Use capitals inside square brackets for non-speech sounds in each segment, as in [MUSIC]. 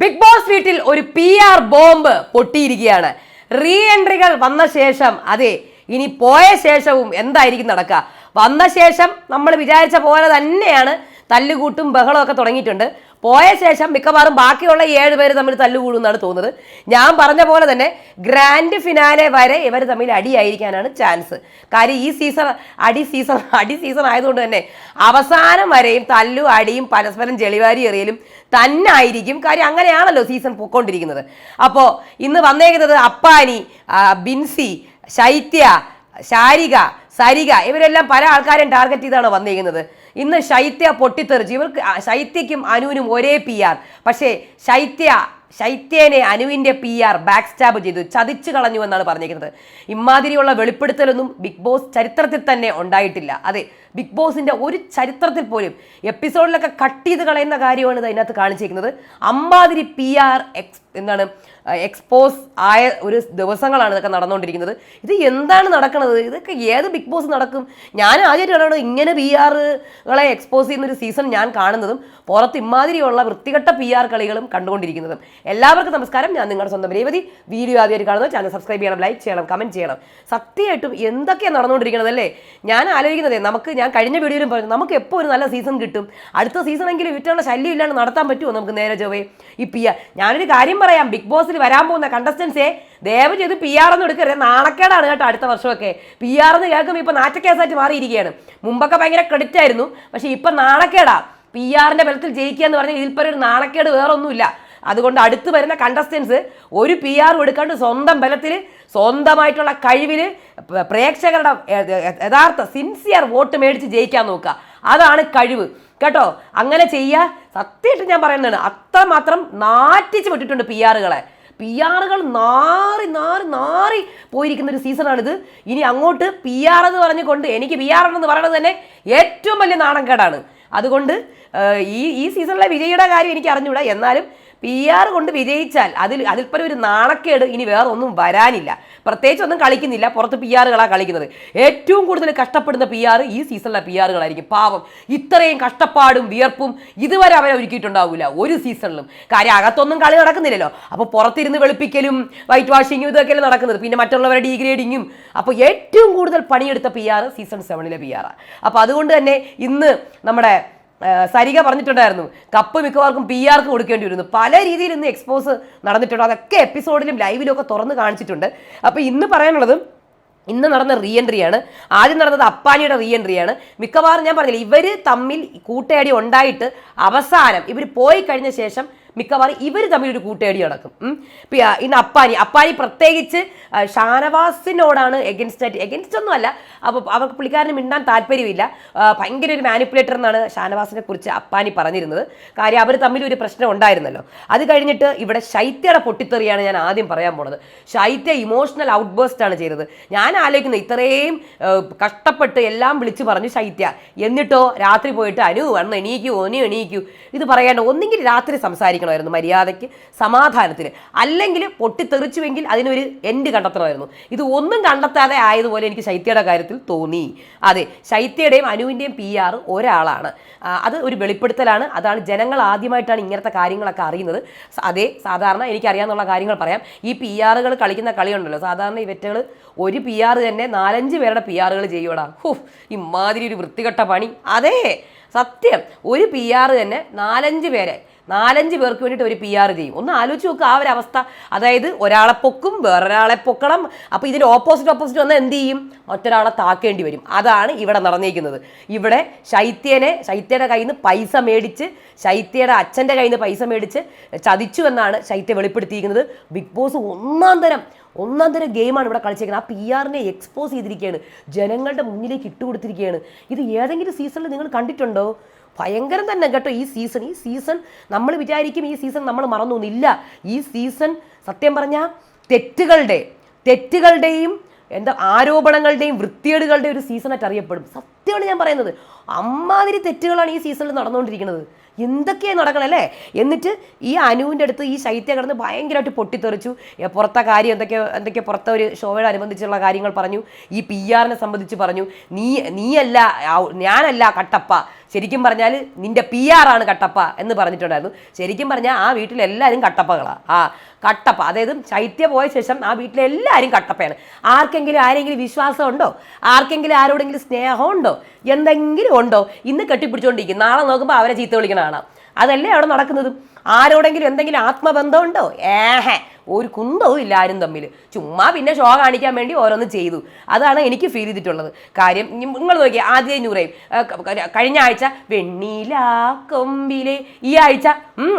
Big Boss വീട്ടിൽ ഒരു P R bomb പൊട്ടിയിരിക്കുകയാണ്. റീ എൻട്രികൾ വന്ന ശേഷം അതെ ഇനി പോയ ശേഷവും എന്തായിരിക്കും നടക്കുക? വന്ന ശേഷം നമ്മൾ വിചാരിച്ച പോലെ തന്നെയാണ് തല്ലുകൂട്ടും ബഹളമൊക്കെ തുടങ്ങിയിട്ടുണ്ട്. പോയ ശേഷം മിക്കവാറും ബാക്കിയുള്ള ഏഴ് പേര് തമ്മിൽ തല്ലുകൂടുന്നാണ് തോന്നുന്നത്. ഞാൻ പറഞ്ഞ പോലെ തന്നെ ഗ്രാൻഡ് ഫിനാലെ വരെ ഇവർ തമ്മിൽ അടിയായിരിക്കാനാണ് ചാൻസ് കാര്യം ഈ സീസൺ അടി സീസൺ അടി സീസൺ ആയതുകൊണ്ട് തന്നെ അവസാനം വരെയും തല്ലും അടിയും പരസ്പരം ജെളിവാരി എറിയലും തന്നെ ആയിരിക്കും കാര്യം അങ്ങനെയാണല്ലോ സീസൺ പൊക്കോണ്ടിരിക്കുന്നത്. അപ്പോൾ ഇന്ന് വന്നേക്കുന്നത് അപ്പാനി ബിൻസി ശൈത്യ ശാരിക സരിക ഇവരെല്ലാം പല ആൾക്കാരെയും ടാർഗറ്റ് ചെയ്താണ് വന്നിരിക്കുന്നത് ഇന്ന് ശൈത്യ പൊട്ടിത്തെറിച്ച്. ഇവർക്ക് ശൈത്യയ്ക്കും അനുവിനും ഒരേ പി ആർ പക്ഷേ ശൈത്യ ശൈത്യേനെ അനുവിന്റെ പി ആർ ബാക്ക് സ്റ്റാബ് ചെയ്തു. ചതിച്ചു കളഞ്ഞു എന്നാണ് പറഞ്ഞിരിക്കുന്നത്. ഇമാതിരിയുള്ള വെളിപ്പെടുത്തലൊന്നും ബിഗ് ബോസ് ചരിത്രത്തിൽ തന്നെ ഉണ്ടായിട്ടില്ല. അതെ ബിഗ് ബോസിന്റെ ഒരു ചരിത്രത്തിൽ പോലും എപ്പിസോഡിലൊക്കെ കട്ട് ചെയ്ത് കളയുന്ന കാര്യമാണ് ഇത് അതിനകത്ത് കാണിച്ചിരിക്കുന്നത്. അമ്മാതിരി പി ആർ എക്സ് എന്താണ് എക്സ്പോസ് ആയ ഒരു ദിവസങ്ങളാണ് ഇതൊക്കെ നടന്നുകൊണ്ടിരിക്കുന്നത്. ഇത് എന്താണ് നടക്കുന്നത്? ഇതൊക്കെ ഏത് ബിഗ് ബോസ് നടക്കും? ഞാൻ ആദ്യമായിട്ടാണ് ഇങ്ങനെ പി ആറുകളെ എക്സ്പോസ് ചെയ്യുന്ന ഒരു സീസൺ ഞാൻ കാണുന്നതും പുറത്ത് ഇമാതിരിയുള്ള വൃത്തികെട്ട പി ആർ കളികളും കണ്ടുകൊണ്ടിരിക്കുന്നതും. എല്ലാവർക്കും നമസ്കാരം. ഞാൻ നിങ്ങളുടെ സ്വന്തം രേവതി. വീഡിയോ ആദ്യമായിട്ട് കാണുന്നത് ചാനൽ സബ്സ്ക്രൈബ് ചെയ്യണം ലൈക്ക് ചെയ്യണം കമന്റ് ചെയ്യണം. സത്യമായിട്ടും എന്തൊക്കെയാണ് നടന്നുകൊണ്ടിരിക്കുന്നത് അല്ലേ ഞാൻ ആലോചിക്കുന്നത് നമുക്ക് ഞാൻ കഴിഞ്ഞ വീഡിയോയിലും പറഞ്ഞു നമുക്ക് എപ്പോൾ ഒരു നല്ല സീസൺ കിട്ടും? അടുത്ത സീസണെങ്കിലും ഇറ്റുള്ള ശല്യം ഇല്ലാണ്ട് നടത്താൻ പറ്റുമോ? നമുക്ക് നേരെ ചൊവ്വേ ഈ പി ആർ ഞാനൊരു കാര്യം പറയാം ബിഗ് ബോസിൽ വരാൻ പോകുന്ന കണ്ടസ്റ്റൻസേ ദയവ് ചെയ്ത് പി ആർ ഒന്നും എടുക്കരുത്. നാണക്കേടാണ് കേട്ടോ അടുത്ത വർഷമൊക്കെ. പി ആർ എന്ന് കേൾക്കുമ്പോൾ ഇപ്പം നാറ്റക്കേസായിട്ട് മാറിയിരിക്കുകയാണ്. മുമ്പൊക്കെ ഭയങ്കര ക്രെഡിറ്റ് ആയിരുന്നു പക്ഷേ ഇപ്പം നാണക്കേടാ. പി ആറിന്റെ ബലത്തിൽ ജയിക്കുക എന്ന് പറഞ്ഞാൽ ഇതിൽ ഒരു നാണക്കേട് വേറൊന്നുമില്ല. അതുകൊണ്ട് അടുത്ത് വരുന്ന കണ്ടസ്റ്റൻസ് ഒരു പി ആർ എടുക്കാണ്ട് സ്വന്തം ബലത്തിൽ സ്വന്തമായിട്ടുള്ള കഴിവിൽ പ്രേക്ഷകരുടെ യഥാർത്ഥ സിൻസിയർ വോട്ട് മേടിച്ച് ജയിക്കാൻ നോക്കുക. അതാണ് കഴിവ്. കേട്ടോ? അങ്ങനെ ചെയ്യുക സത്യമായിട്ട് ഞാൻ പറയുന്നതാണ്. അത്രമാത്രം നാറ്റിച്ച് വിട്ടിട്ടുണ്ട് പി ആറുകളെ പി ആറുകൾ നാറി നാറി നാറി പോയിരിക്കുന്ന ഒരു സീസണാണിത്. ഇനി അങ്ങോട്ട് പി ആർ എന്ന് പറഞ്ഞുകൊണ്ട് എനിക്ക് പി ആർ എന്ന് പറയുന്നത് തന്നെ ഏറ്റവും വലിയ നാണക്കേടാണ്. അതുകൊണ്ട് ഈ ഈ സീസണിലെ വിജയിയുടെ കാര്യം എനിക്ക് അറിഞ്ഞൂടാ എന്നാലും പി ആർ കൊണ്ട് വിജയിച്ചാൽ അതിൽ അതിൽപ്പരം ഒരു നാണക്കേട് ഇനി വേറെ ഒന്നും വരാനില്ല. പ്രത്യേകിച്ച് ഒന്നും കളിക്കുന്നില്ല. പുറത്ത് പി ആറുകളാണ് കളിക്കുന്നത്. ഏറ്റവും കൂടുതൽ കഷ്ടപ്പെടുന്ന പി ആർ ഈ സീസണിലെ പി ആറുകളായിരിക്കും പാവം. ഇത്രയും കഷ്ടപ്പാടും വിയർപ്പും ഇതുവരെ അവരെ ഒരുക്കിയിട്ടുണ്ടാവില്ല ഒരു സീസണിലും. കാര്യം അകത്തൊന്നും കളി നടക്കുന്നില്ലല്ലോ. അപ്പോൾ പുറത്തിരുന്ന് വെളുപ്പിക്കലും വൈറ്റ് വാഷിങ്ങും ഇതൊക്കെയല്ലേ നടക്കുന്നത്. പിന്നെ മറ്റുള്ളവരുടെ ഡീഗ്രേഡിങ്ങും അപ്പോൾ ഏറ്റവും കൂടുതൽ പണിയെടുത്ത പി ആർ സീസൺ സെവനിലെ പി ആറാണ് അപ്പോൾ അതുകൊണ്ട് തന്നെ ഇന്ന് നമ്മുടെ സരിക പറഞ്ഞിട്ടുണ്ടായിരുന്നു. കപ്പ് മിക്കവാർക്കും പി ആർക്ക് കൊടുക്കേണ്ടി വരുന്നു പല രീതിയിൽ ഇന്ന് എക്സ്പോസ് നടന്നിട്ടുണ്ട്. അതൊക്കെ എപ്പിസോഡിലും ലൈവിലും ഒക്കെ തുറന്ന് കാണിച്ചിട്ടുണ്ട്. അപ്പോൾ ഇന്ന് പറയാനുള്ളത് ഇന്ന് നടന്ന റീ എൻട്രിയാണ് ആദ്യം നടന്നത് അപ്പാനിയുടെ റീ എൻട്രിയാണ് മിക്കവാറും ഞാൻ പറഞ്ഞില്ല ഇവർ തമ്മിൽ കൂട്ടയടി ഉണ്ടായിട്ട് അവസാനം ഇവർ പോയി കഴിഞ്ഞ ശേഷം മിക്കവാറും ഇവർ തമ്മിൽ ഒരു കൂട്ടേടി നടക്കും. ഇന്ന് അപ്പാനി. അപ്പാനി പ്രത്യേകിച്ച് ഷാനവാസിനോടാണ് എഗൻസ്റ്റ് ആയിട്ട് എഗൻസ്റ്റ് ഒന്നും അല്ല. അപ്പോൾ അവർക്ക് പുള്ളിക്കാരന് മിണ്ടാൻ താല്പര്യമില്ല. ഭയങ്കര ഒരു മാനിപ്പുലേറ്റർ എന്നാണ് ഷാനവാസിനെ കുറിച്ച് അപ്പാനി പറഞ്ഞിരുന്നത്. കാര്യം അവർ തമ്മിൽ ഒരു പ്രശ്നം ഉണ്ടായിരുന്നല്ലോ. അത് കഴിഞ്ഞിട്ട് ഇവിടെ ശൈത്യയുടെ പൊട്ടിത്തെറിയാണ് ഞാൻ ആദ്യം പറയാൻ പോണത്. ശൈത്യ ഇമോഷണൽ ഔട്ട് ബേസ്റ്റ് ആണ് ചെയ്തത്. ഞാൻ ആലോചിക്കുന്നത് ഇത്രയും കഷ്ടപ്പെട്ട് എല്ലാം വിളിച്ചു പറഞ്ഞു ശൈത്യ. എന്നിട്ടോ രാത്രി പോയിട്ട് അനു വന്ന് എണീക്കൂ ഒനി എണീക്കൂ. ഇത് പറയാണ്ട് ഒന്നെങ്കിൽ രാത്രി സംസാരിക്കണമായിരുന്നു മര്യാദയ്ക്ക് സമാധാനത്തിന്. അല്ലെങ്കിൽ പൊട്ടിത്തെറിച്ചുവെങ്കിൽ അതിനൊരു എൻഡ് കണ്ടെത്തണമായിരുന്നു. ഇത് ഒന്നും കണ്ടെത്താതെ ആയതുപോലെ എനിക്ക് ശൈത്യയുടെ കാര്യത്തിൽ തോന്നി. അതെ ശൈത്യയുടെയും അനുവിന്റെയും പി ആർ ഒരാളാണ്. അത് ഒരു വെളിപ്പെടുത്തലാണ്. അതാണ് ജനങ്ങൾ ആദ്യമായിട്ടാണ് ഇങ്ങനത്തെ കാര്യങ്ങളൊക്കെ അറിയുന്നത്. അതെ സാധാരണ എനിക്കറിയാമെന്നുള്ള കാര്യങ്ങൾ പറയാം. ഈ പി ആറുകൾ കളിക്കുന്ന കളിയുണ്ടല്ലോ. സാധാരണ ഇവറ്റകൾ ഒരു പി ആർ തന്നെ നാലഞ്ച് പേരുടെ പി ആറുകൾ ചെയ്യൂടാ ഹു ഇമാതിരി ഒരു വൃത്തികെട്ട പണി. അതെ സത്യം. ഒരു പി ആർ തന്നെ നാലഞ്ച് പേരെ നാലഞ്ച് പേർക്ക് വേണ്ടിയിട്ട് ഒരു പി ആർ ചെയ്യും. ഒന്ന് ആലോചിച്ച് നോക്കുക ആ ഒരു അവസ്ഥ. അതായത് ഒരാളെ പൊക്കും വേറൊരാളെ പൊക്കണം. അപ്പോൾ ഇതിൽ ഓപ്പോസിറ്റ് ഓപ്പോസിറ്റ് വന്നാൽ എന്ത് ചെയ്യും? മറ്റൊരാളെ താക്കേണ്ടി വരും. അതാണ് ഇവിടെ നടന്നിരിക്കുന്നത് ഇവിടെ ശൈത്യനെ ശൈത്യയുടെ കയ്യിൽ നിന്ന് പൈസ മേടിച്ച് ശൈത്യയുടെ അച്ഛന്റെ കയ്യിൽ നിന്ന് പൈസ മേടിച്ച് ചതിച്ചു എന്നാണ് ശൈത്യ വെളിപ്പെടുത്തിയിരിക്കുന്നത്. ബിഗ് ബോസ് ഒന്നാം തരം ഒന്നാം തരം ഗെയിമാണ് ഇവിടെ കളിച്ചേക്കുന്നത്. ആ പി ആറിനെ എക്സ്പോസ് ചെയ്തിരിക്കുകയാണ്. ജനങ്ങളുടെ മുന്നിലേക്ക് ഇട്ടുകൊടുത്തിരിക്കുകയാണ്. ഇത് ഏതെങ്കിലും സീസണിൽ നിങ്ങൾ കണ്ടിട്ടുണ്ടോ? ഭയങ്കരം തന്നെ കേട്ടോ ഈ സീസൺ ഈ സീസൺ നമ്മൾ വിചാരിക്കും ഈ സീസൺ നമ്മൾ മറന്നു ഇല്ല ഈ സീസൺ സത്യം പറഞ്ഞാൽ തെറ്റുകളുടെ തെറ്റുകളുടെയും എന്താ ആരോപണങ്ങളുടെയും വൃത്തികേടുകളുടെയും ഒരു സീസണായിട്ട് അറിയപ്പെടും. സത്യമാണ് ഞാൻ പറയുന്നത്. അമ്മാതിരി തെറ്റുകളാണ് ഈ സീസണിൽ നടന്നുകൊണ്ടിരിക്കുന്നത്. എന്തൊക്കെയാണ് നടക്കണല്ലേ എന്നിട്ട് ഈ അനുവിന്റെ അടുത്ത് ഈ ശൈത്യ കിടന്ന് ഭയങ്കരമായിട്ട് പൊട്ടിത്തെറിച്ചു. പുറത്തെ കാര്യം എന്തൊക്കെയോ എന്തൊക്കെയോ പുറത്തെ ഒരു ഷോയോട് അനുബന്ധിച്ചുള്ള കാര്യങ്ങൾ പറഞ്ഞു. ഈ പി ആറിനെ സംബന്ധിച്ച് പറഞ്ഞു. നീ നീയല്ല ഞാനല്ല കട്ടപ്പ. ശരിക്കും പറഞ്ഞാൽ നിന്റെ പി ആർ ആണ് കട്ടപ്പ എന്ന് പറഞ്ഞിട്ടുണ്ടായിരുന്നു. ശരിക്കും പറഞ്ഞാൽ ആ വീട്ടിലെല്ലാവരും കട്ടപ്പകളാണ് ആ കട്ടപ്പ. അതായത് ശൈത്യ പോയ ശേഷം ആ വീട്ടിലെല്ലാവരും കട്ടപ്പയാണ്. ആർക്കെങ്കിലും ആരെങ്കിലും വിശ്വാസം ഉണ്ടോ? ആർക്കെങ്കിലും ആരോടെങ്കിലും സ്നേഹമുണ്ടോ എന്തെങ്കിലും ഉണ്ടോ? ഇന്ന് കെട്ടിപ്പിടിച്ചുകൊണ്ടിരിക്കും നാളെ നോക്കുമ്പോൾ അവരെ ചീത്ത വിളിക്കണ കാണാം. അതല്ലേ അവിടെ നടക്കുന്നത്? ആരോടെങ്കിലും എന്തെങ്കിലും ആത്മബന്ധമുണ്ടോ ഏഹേ. ഒരു കുന്തവും ഇല്ല ആരും തമ്മിൽ. ചുമ്മാ പിന്നെ ഷോ കാണിക്കാൻ വേണ്ടി ഓരോന്ന് ചെയ്തു. അതാണ് എനിക്ക് ഫീൽ ചെയ്തിട്ടുള്ളത്. കാര്യം നിങ്ങൾ നോക്കിയാൽ ആദ്യം നൂറേയും കഴിഞ്ഞ ആഴ്ച വെണ്ണീല കൊമ്പിലെ ഈ ആഴ്ച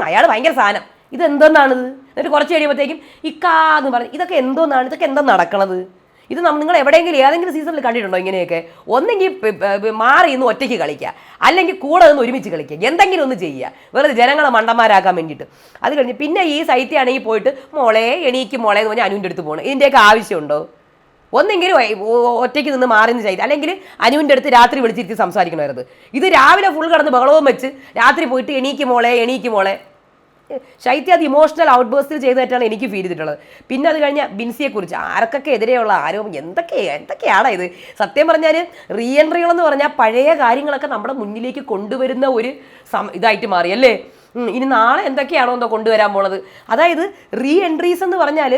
അയാൾ ഭയങ്കര സാധനം. ഇതെന്തോന്നാണിത്? എന്നിട്ട് കുറച്ച് കഴിയുമ്പോഴത്തേക്കും ഇക്കാന്ന് പറഞ്ഞു ഇതൊക്കെ എന്തോന്നാണ്? ഇതൊക്കെ എന്തോ നടക്കണത്? ഇത് നമ്മൾ നിങ്ങൾ എവിടെയെങ്കിലും ഏതെങ്കിലും സീസണിൽ കണ്ടിട്ടുണ്ടോ ഇങ്ങനെയൊക്കെ? ഒന്നെങ്കിൽ മാറി ഇന്ന് ഒറ്റയ്ക്ക് കളിക്കുക. അല്ലെങ്കിൽ കൂടെ നിന്ന് ഒരുമിച്ച് കളിക്കുക. എന്തെങ്കിലും ഒന്ന് ചെയ്യുക. വെറുതെ ജനങ്ങളെ മണ്ടന്മാരാക്കാൻ വേണ്ടിയിട്ട്. അത് കഴിഞ്ഞ് പിന്നെ ഈ സൈറ്റാണെങ്കിൽ പോയിട്ട് മോളെ എണീക്ക് മോളെ എന്ന് പറഞ്ഞാൽ അനുവിന്റെ അടുത്ത് പോകണം. ഇതിന്റെയൊക്കെ ആവശ്യമുണ്ടോ? ഒന്നെങ്കിലും ഒറ്റയ്ക്ക് നിന്ന് മാറി നിന്ന് ചെയ്ത്. അല്ലെങ്കിൽ അനുവിന്റെ അടുത്ത് രാത്രി വിളിച്ചിരുത്തി സംസാരിക്കണമായിരുന്നു. ഇത് രാവിലെ ഫുൾ കടന്ന് ബഹളവും വെച്ച് രാത്രി പോയിട്ട് എണീക്ക് മോളെ എണീക്ക് മോളെ. ശൈത്യ അത് ഇമോഷണൽ ഔട്ട് ബേസ്റ്റിൽ ചെയ്തതായിട്ടാണ് എനിക്ക് ഫീൽ ചെയ്തിട്ടുള്ളത്. പിന്നെ അത് കഴിഞ്ഞ ബിൻസിയെക്കുറിച്ച് ആർക്കൊക്കെ എതിരെയുള്ള ആരോപണം എന്തൊക്കെ എന്തൊക്കെയാണ് ഇത്? സത്യം പറഞ്ഞാൽ റീ എൻട്രികളെന്ന് പറഞ്ഞാൽ പഴയ കാര്യങ്ങളൊക്കെ നമ്മുടെ മുന്നിലേക്ക് കൊണ്ടുവരുന്ന ഒരു ഇതായിട്ട് മാറി അല്ലേ? ഇനി നാളെ എന്തൊക്കെയാണോ എന്തോ കൊണ്ടുവരാൻ പോണത്? അതായത് റീ എൻട്രീസ് എന്ന് പറഞ്ഞാൽ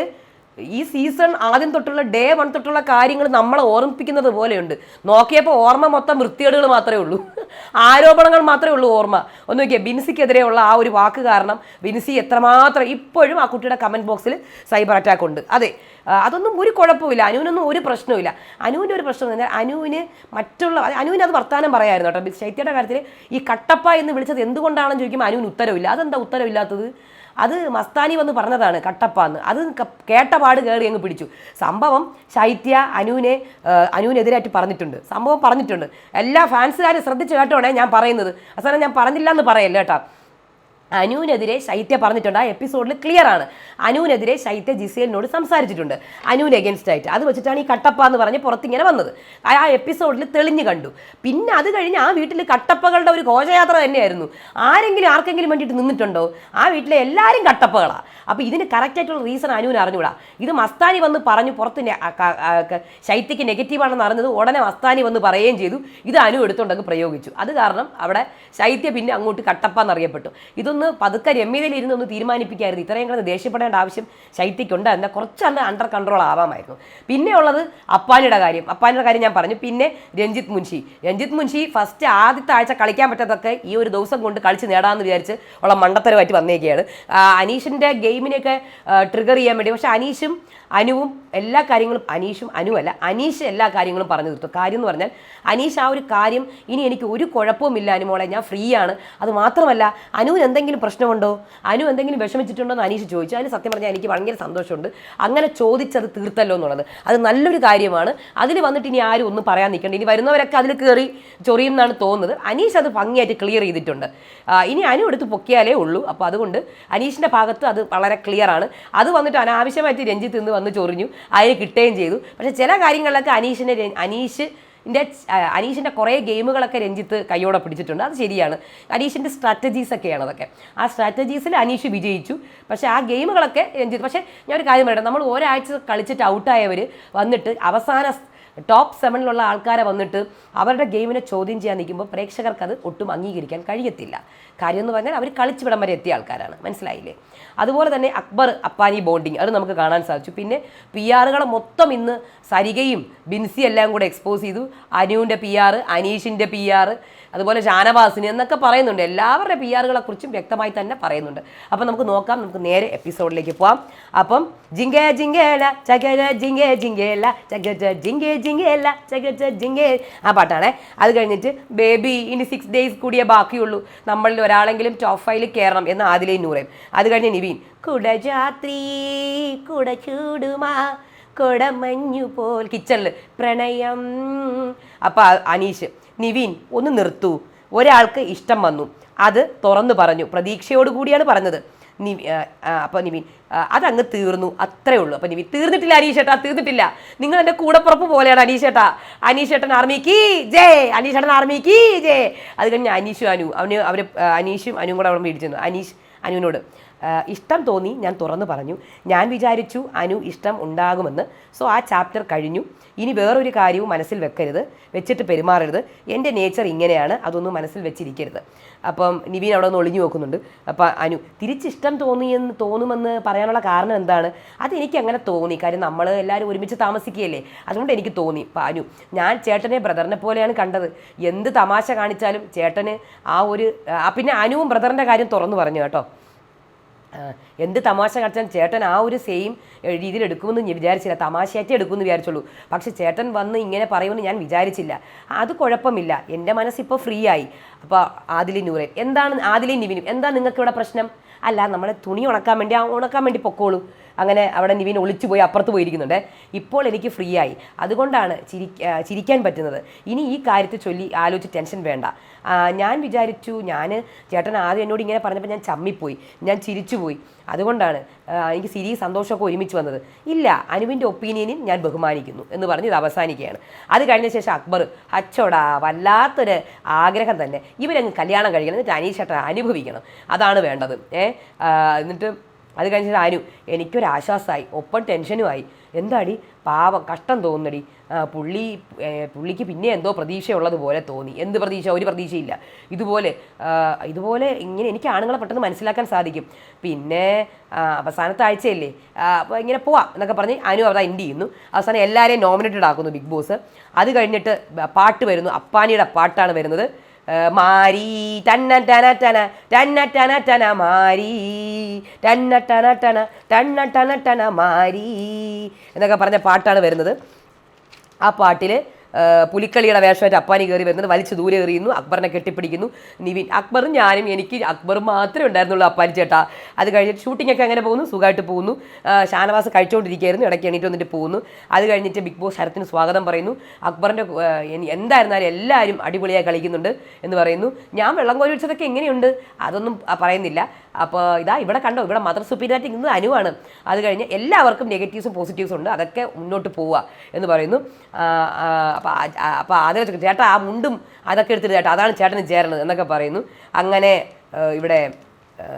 ഈ സീസൺ ആദ്യം തൊട്ടുള്ള ഡേ വൺ തൊട്ടുള്ള കാര്യങ്ങൾ നമ്മളെ ഓർമ്മിപ്പിക്കുന്നത് പോലെയുണ്ട്. നോക്കിയപ്പോൾ ഓർമ്മ മൊത്തം വൃത്തികേടുകൾ മാത്രമേ ഉള്ളൂ. [LAUGHS] ആരോപണങ്ങൾ മാത്രമേ ഉള്ളൂ ഓർമ്മ. ഒന്ന് നോക്കിയാൽ ബിൻസിക്കെതിരെയുള്ള ആ ഒരു വാക്ക് കാരണം ബിൻസി എത്രമാത്രം ഇപ്പോഴും ആ കുട്ടിയുടെ കമന്റ് ബോക്സിൽ സൈബർ അറ്റാക്ക് ഉണ്ട്. അതെ അതൊന്നും ഒരു കുഴപ്പമില്ല അനുവിനൊന്നും ഒരു പ്രശ്നമില്ല അനുവിന്റെ ഒരു പ്രശ്നം എന്ന് പറഞ്ഞാൽ അനുവിന് മറ്റുള്ള അനുവിന് അത് വർത്താനം പറയായിരുന്നു കേട്ടോ. ശൈത്യയുടെ കാര്യത്തിൽ ഈ കട്ടപ്പ എന്ന് വിളിച്ചത് എന്തുകൊണ്ടാണെന്ന് ചോദിക്കുമ്പോൾ അനുവിന് ഉത്തരവില്ല. അതെന്താ ഉത്തരവില്ലാത്തത്? അത് മസ്താനി വന്ന് പറഞ്ഞതാണ് കട്ടപ്പ എന്ന് അത് കേട്ട പാട് കയറി അങ്ങ് പിടിച്ചു. സംഭവം ശൈത്യ അനുവിനെ അനുവിനെതിരായിട്ട് പറഞ്ഞിട്ടുണ്ട്. സംഭവം പറഞ്ഞിട്ടുണ്ട്. എല്ലാ ഫാൻസുകാരും ശ്രദ്ധിച്ച് കേട്ടോണേ ഞാൻ പറയുന്നത്. അവസാനം ഞാൻ പറഞ്ഞില്ല എന്ന് പറയല്ലേ അനുവിനെതിരെ ശൈത്യ പറഞ്ഞിട്ടുണ്ട്. ആ എപ്പിസോഡിൽ ക്ലിയർ ആണ്. അനുവിനെതിരെ ശൈത്യ ജിസേലിനോട് സംസാരിച്ചിട്ടുണ്ട്. അനുവിന് എഗൻസ്റ്റ് ആയിട്ട്. അത് വെച്ചിട്ടാണ് ഈ കട്ടപ്പ എന്ന് പറഞ്ഞ് പുറത്തിങ്ങനെ വന്നത്. ആ എപ്പിസോഡിൽ തെളിഞ്ഞു കണ്ടു. പിന്നെ അത് കഴിഞ്ഞ് ആ വീട്ടിൽ കട്ടപ്പകളുടെ ഒരു ഘോഷയാത്ര തന്നെയായിരുന്നു. ആരെങ്കിലും ആർക്കെങ്കിലും വേണ്ടിയിട്ട് നിന്നിട്ടുണ്ടോ? ആ വീട്ടിലെ എല്ലാവരും കട്ടപ്പകളാണ് അപ്പോൾ ഇതിന് കറക്റ്റായിട്ടുള്ള റീസൺ അനുവിന് അറിഞ്ഞുകൂടാ. ഇത് മസ്താനി വന്ന് പറഞ്ഞു പുറത്ത് ശൈത്യക്ക് നെഗറ്റീവാണെന്ന് അറിഞ്ഞത് ഉടനെ മസ്താനി വന്ന് പറയുകയും ചെയ്തു. ഇത് അനു എടുത്തുകൊണ്ടങ്ങ് പ്രയോഗിച്ചു. അത് കാരണം അവിടെ ശൈത്യ പിന്നെ അങ്ങോട്ട് കട്ടപ്പ എന്നറിയപ്പെട്ടു. ഇതൊന്ന് പതുക്കെ രമ്യതയിൽ ഇരുന്ന് ഒന്ന് തീരുമാനിപ്പിക്കായിരുന്നു. ഇത്രയും കിടന്ന് ദേഷ്യപ്പെടേണ്ട ആവശ്യം ശൈത്യക്കുണ്ട് എന്നാൽ കുറച്ചണ്ട് അണ്ടർ കൺട്രോൾ ആവാമായിരുന്നു. പിന്നെ ഉള്ളത് അപ്പാനിയുടെ കാര്യം. അപ്പാനിയുടെ കാര്യം ഞാൻ പറഞ്ഞു. പിന്നെ രഞ്ജിത്ത് മുൻഷി. രഞ്ജിത്ത് മുൻഷി ഫസ്റ്റ് ആദ്യത്തെ ആഴ്ച കളിക്കാൻ പറ്റാത്തതൊക്കെ ഈ ഒരു ദിവസം കൊണ്ട് കളിച്ച് നേടാമെന്ന് വിചാരിച്ച് ഉള്ള മണ്ടത്തരമായിട്ട് വന്നേക്കുകയാണ്. അനീഷിന്റെ ഗെയിമിനെയൊക്കെ ട്രിഗർ ചെയ്യാൻ വേണ്ടി. പക്ഷേ അനീഷും അനുവും എല്ലാ കാര്യങ്ങളും അനീഷും അനുവല്ല അനീഷ് എല്ലാ കാര്യങ്ങളും പറഞ്ഞു തീർത്തു. കാര്യം എന്ന് പറഞ്ഞാൽ അനീഷ് ആ ഒരു കാര്യം ഇനി എനിക്ക് ഒരു കുഴപ്പവും ഇല്ല അനുമോളെ ഞാൻ ഫ്രീ ആണ് അത് മാത്രമല്ല അനുവിന് എന്തെങ്കിലും പ്രശ്നമുണ്ടോ? അനു എന്തെങ്കിലും വിഷമിച്ചിട്ടുണ്ടോ എന്ന് അനീഷ് ചോദിച്ചു. അതിന് സത്യം പറഞ്ഞാൽ എനിക്ക് ഭയങ്കര സന്തോഷമുണ്ട്. അങ്ങനെ ചോദിച്ചത് തീർത്തല്ലോ എന്നുള്ളത്. അത് നല്ലൊരു കാര്യമാണ്. അതിൽ വന്നിട്ട് ഇനി ആരും ഒന്നും പറയാൻ നിൽക്കണ്ട. ഇനി വരുന്നവരൊക്കെ അതിൽ കയറി ചൊറിയും എന്നാണ് തോന്നുന്നത്. അനീഷ് അത് ഭംഗിയായിട്ട് ക്ലിയർ ചെയ്തിട്ടുണ്ട്. ഇനി അനു എടുത്ത് പൊക്കിയാലേ ഉള്ളൂ. അപ്പോൾ അതുകൊണ്ട് അനീഷിന്റെ ഭാഗത്ത് അത് വളരെ ക്ലിയർ ആണ്. അത് വന്നിട്ട് അനാവശ്യമായിട്ട് രഞ്ജിത്ത് നിന്ന് വന്ന് ചൊറിഞ്ഞു. അതിന് കിട്ടുകയും ചെയ്തു. പക്ഷേ ചില കാര്യങ്ങളിലൊക്കെ അനീഷിനെ അനീഷ് ന്റെ അനീഷിന്റെ കുറേ ഗെയിമുകളൊക്കെ രഞ്ജിത്ത് കൈയോടെ പിടിച്ചിട്ടുണ്ട്. അത് ശരിയാണ്. അനീഷിന്റെ സ്ട്രാറ്റജീസ് ഒക്കെയാണ് അതൊക്കെ. ആ സ്ട്രാറ്റജീസിൽ അനീഷ് വിജയിച്ചു. പക്ഷേ ആ ഗെയിമുകളൊക്കെ രഞ്ജിത്ത് പക്ഷേ ഞാൻ ഒരു കാര്യം പറയട്ടെ നമ്മൾ ഒരാഴ്ച കളിച്ചിട്ട് ഔട്ടായവർ വന്നിട്ട് അവസാന ടോപ്പ് സെവനിലുള്ള ആൾക്കാരെ വന്നിട്ട് അവരുടെ ഗെയിമിനെ ചോദ്യം ചെയ്യാൻ നിൽക്കുമ്പോൾ പ്രേക്ഷകർക്ക് അത് ഒട്ടും അംഗീകരിക്കാൻ കഴിയത്തില്ല. കാര്യം എന്ന് പറഞ്ഞാൽ അവർ കളിച്ചിവിടം വരെ എത്തിയ ആൾക്കാരാണ്. മനസ്സിലായില്ലേ? അതുപോലെ തന്നെ അക്ബർ അപ്പാനി ബോണ്ടിങ് അത് നമുക്ക് കാണാൻ സാധിച്ചു. പിന്നെ പി ആറുകളെ മൊത്തം ഇന്ന് സരികയും ബിൻസി എല്ലാം കൂടെ എക്സ്പോസ് ചെയ്തു. അനുവിന്റെ പി ആറ് അനീഷിന്റെ പി ആർ അതുപോലെ ഷാനവാസിനി എന്നൊക്കെ പറയുന്നുണ്ട്. എല്ലാവരുടെ പി ആറുകളെ കുറിച്ചും വ്യക്തമായി തന്നെ പറയുന്നുണ്ട്. അപ്പം നമുക്ക് നോക്കാം. നമുക്ക് നേരെ എപ്പിസോഡിലേക്ക് പോവാം. അപ്പം ജിങ്കേ ജിങ്കേല ചകര ജിങ്കേ ജിങ്കേല ചകറ്റ ജിങ്കേ ജിങ്കേല ചകറ്റ ജിങ്കേ ആ പാട്ടാണ്. അത് കഴിഞ്ഞിട്ട് ബേബി ഇനി സിക്സ് ഡേയ്സ് കൂടിയേ ബാക്കിയുള്ളൂ. നമ്മളിൽ ഒരാളെങ്കിലും ടോപ്പ് ഫൈവിൽ കയറണം എന്ന് ആദിലേ നൂറേം. അത് കഴിഞ്ഞ് നിവീൻ കുടജാത്രി കുട ചൂടുമാ കൊടമഞ്ഞു പോൽ കിച്ചണിൽ പ്രണയം. അപ്പം അനീഷ് നിവീൻ ഒന്ന് നിർത്തൂ. ഒരാൾക്ക് ഇഷ്ടം വന്നു. അത് തുറന്നു പറഞ്ഞു. പ്രതീക്ഷയോട് കൂടിയാണ് പറഞ്ഞത്. നിവി അപ്പോൾ നിവിൻ അതങ്ങ് തീർന്നു. അത്രേ ഉള്ളൂ. അപ്പോൾ നിവിൻ തീർന്നിട്ടില്ല അനീഷേട്ടാ തീർന്നിട്ടില്ല. നിങ്ങൾ എന്റെ കൂടപ്പുറപ്പ് പോലെയാണ് അനീഷേട്ടാ. അനീഷേട്ടൻ ആർമിക്ക് ജേ അനീഷേട്ടൻ ആർമിക്ക് ജേ അത് കഴിഞ്ഞ് അനീഷും അനു അവന് അവർ അനീഷും അനുവും കൂടെ അവിടെ മേടിച്ചിരുന്നു അനീഷ് അനുവിനോട്. ഇഷ്ടം തോന്നി ഞാൻ തുറന്നു പറഞ്ഞു. ഞാൻ വിചാരിച്ചു അനു ഇഷ്ടം ഉണ്ടാകുമെന്ന്. സോ ആ ചാപ്റ്റർ കഴിഞ്ഞു. ഇനി വേറൊരു കാര്യവും മനസ്സിൽ വെക്കരുത്. വെച്ചിട്ട് പെരുമാറരുത്. എന്റെ നേച്ചർ ഇങ്ങനെയാണ് അതൊന്നും മനസ്സിൽ വെച്ചിരിക്കരുത്. അപ്പം നിവീൻ അവിടെ നിന്ന് ഒളിഞ്ഞു നോക്കുന്നുണ്ട്. അപ്പം അനു തിരിച്ചിഷ്ടം തോന്നിയെന്ന് തോന്നുമെന്ന് പറയാനുള്ള കാരണം എന്താണ്? അതെനിക്ക് അങ്ങനെ തോന്നി. കാര്യം നമ്മൾ എല്ലാവരും ഒരുമിച്ച് താമസിക്കുകയല്ലേ? അതുകൊണ്ട് എനിക്ക് തോന്നി. അപ്പം അനു ഞാൻ ചേട്ടനെ ബ്രദറിനെ പോലെയാണ് കണ്ടത്. എന്ത് തമാശ കാണിച്ചാലും ചേട്ടന് ആ ഒരു പിന്നെ അനുവും ബ്രദറിന്റെ കാര്യം തുറന്നു പറഞ്ഞു കേട്ടോ. എന്ത് തമാശ കളിച്ചാൽ ചേട്ടൻ ആ ഒരു സെയിം രീതിയിൽ എടുക്കുമെന്ന് ഞാൻ വിചാരിച്ചില്ല. തമാശയായിട്ട് എടുക്കുമെന്ന് വിചാരിച്ചുള്ളൂ. പക്ഷേ ചേട്ടൻ വന്ന് ഇങ്ങനെ പറയുമെന്ന് ഞാൻ വിചാരിച്ചില്ല. അത് കുഴപ്പമില്ല. എന്റെ മനസ്സിപ്പോൾ ഫ്രീ ആയി അപ്പോൾ ആദിലി നൂറൻ എന്താണ് ആദിലി നിവിനും? എന്താ നിങ്ങൾക്ക് ഇവിടെ പ്രശ്നം? അല്ല നമ്മളെ തുണി ഉണക്കാൻ വേണ്ടി ആ ഉണക്കാൻ വേണ്ടി പൊക്കോളൂ. അങ്ങനെ അവിടെ നിവിൻ ഒളിച്ചു പോയി അപ്പുറത്ത് പോയിരിക്കുന്നുണ്ട്. ഇപ്പോൾ എനിക്ക് ഫ്രീ ആയി. അതുകൊണ്ടാണ് ചിരി ചിരിക്കാൻ പറ്റുന്നത്. ഇനി ഈ കാര്യത്തെ ചൊല്ലി ആലോചിച്ച് ടെൻഷൻ വേണ്ട. ഞാൻ വിചാരിച്ചു ഞാൻ ചേട്ടൻ ആദ്യം എന്നോട് ഇങ്ങനെ പറഞ്ഞപ്പോൾ ഞാൻ ചമ്മിപ്പോയി. ഞാൻ ചിരിച്ചുപോയി. അതുകൊണ്ടാണ് എനിക്ക് സിരി സന്തോഷമൊക്കെ ഒരുമിച്ച് വന്നത്. ഇല്ല അനുവിന്റെ ഒപ്പീനിയനിൽ ഞാൻ ബഹുമാനിക്കുന്നു എന്ന് പറഞ്ഞ് ഇത് അവസാനിക്കുകയാണ്. അത് കഴിഞ്ഞ ശേഷം അക്ബർ അച്ചോടാ വല്ലാത്തൊരു ആഗ്രഹം തന്നെ. ഇവരങ്ങ് കല്യാണം കഴിക്കണം. എന്നിട്ട് അനീഷേട്ട അനുഭവിക്കണം. അതാണ് വേണ്ടത്. ഏ എന്നിട്ട് അത് കഴിഞ്ഞിട്ട് അനു എനിക്കൊരു ആശ്വാസമായി ഒപ്പം ടെൻഷനുമായി എന്താടി? പാവം. കഷ്ടം തോന്നുന്നടി. പുള്ളി പുള്ളിക്ക് പിന്നെ എന്തോ പ്രതീക്ഷയുള്ളത് പോലെ തോന്നി. എന്ത് പ്രതീക്ഷ? ഒരു പ്രതീക്ഷയില്ല. ഇതുപോലെ ഇതുപോലെ ഇങ്ങനെ എനിക്ക് ആണുങ്ങളെ പെട്ടെന്ന് മനസ്സിലാക്കാൻ സാധിക്കും. പിന്നെ അവസാനത്തെ ആഴ്ചയല്ലേ? അപ്പോൾ ഇങ്ങനെ പോവാം എന്നൊക്കെ പറഞ്ഞ് അനു അവിടെ എൻഡ് ചെയ്യുന്നു. അവസാനം എല്ലാവരെയും നോമിനേറ്റഡ് ആക്കുന്നു ബിഗ് ബോസ്. അത് കഴിഞ്ഞിട്ട് പാട്ട് വരുന്നു. അപ്പാനിയുടെ പാട്ടാണ് വരുന്നത്. മാരി ടന്ന ടന ടന ടന്ന ടന ടന മാരി ടന്ന ടന ടന ടന്ന ടന ടന മാരി എന്നൊക്കെ പറഞ്ഞ പാട്ടാണ് വരുന്നത്. ആ പാട്ടിൽ പുലിക്കളിയുടെ വേഷമായിട്ട് അപ്പാനി കയറി വരുന്നത് വലിച്ചു ദൂരെ എറിയുന്നു അക്ബറിനെ കെട്ടിപ്പിടിക്കുന്നു. നിവിൻ അക്ബറും ഞാനും എനിക്ക് അക്ബറും മാത്രമേ ഉണ്ടായിരുന്നുള്ളൂ അപ്പാനി ചേട്ടാ. അത് കഴിഞ്ഞിട്ട് ഷൂട്ടിംഗ് ഒക്കെ അങ്ങനെ പോകുന്നു? സുഖമായിട്ട് പോകുന്നു. ഷാനവാസ് കഴിച്ചുകൊണ്ടിരിക്കുകയായിരുന്നു ഇടയ്ക്ക് എണീറ്റ് വന്നിട്ട് പോകുന്നു. അത് കഴിഞ്ഞിട്ട് ബിഗ് ബോസ് ശരത്തിന് സ്വാഗതം പറയുന്നു. അക്ബറിന്റെ എന്തായിരുന്നാലും എല്ലാവരും അടിപൊളിയായി കളിക്കുന്നുണ്ട് എന്ന് പറയുന്നു. ഞാൻ വെള്ളം കോരി വെച്ചതൊക്കെ എങ്ങനെയുണ്ട്? അതൊന്നും പറയുന്നില്ല. അപ്പോൾ ഇതാ ഇവിടെ കണ്ടോ ഇവിടെ മദർ സുപ്പീരിയാരിറ്റി ഇന്ന് അനുവാണ്. അത് കഴിഞ്ഞ് എല്ലാവർക്കും നെഗറ്റീവ്സും പോസിറ്റീവ്സും ഉണ്ട്. അതൊക്കെ മുന്നോട്ട് പോവുക എന്ന് പറയുന്നു. അപ്പോൾ അപ്പോൾ ആദ്യം ചേട്ടാ ആ മുണ്ടും അതൊക്കെ എടുത്തിട്ട് ചേട്ടാ അതാണ് ചേട്ടന് ചേരണത് എന്നൊക്കെ പറയുന്നു. അങ്ങനെ ഇവിടെ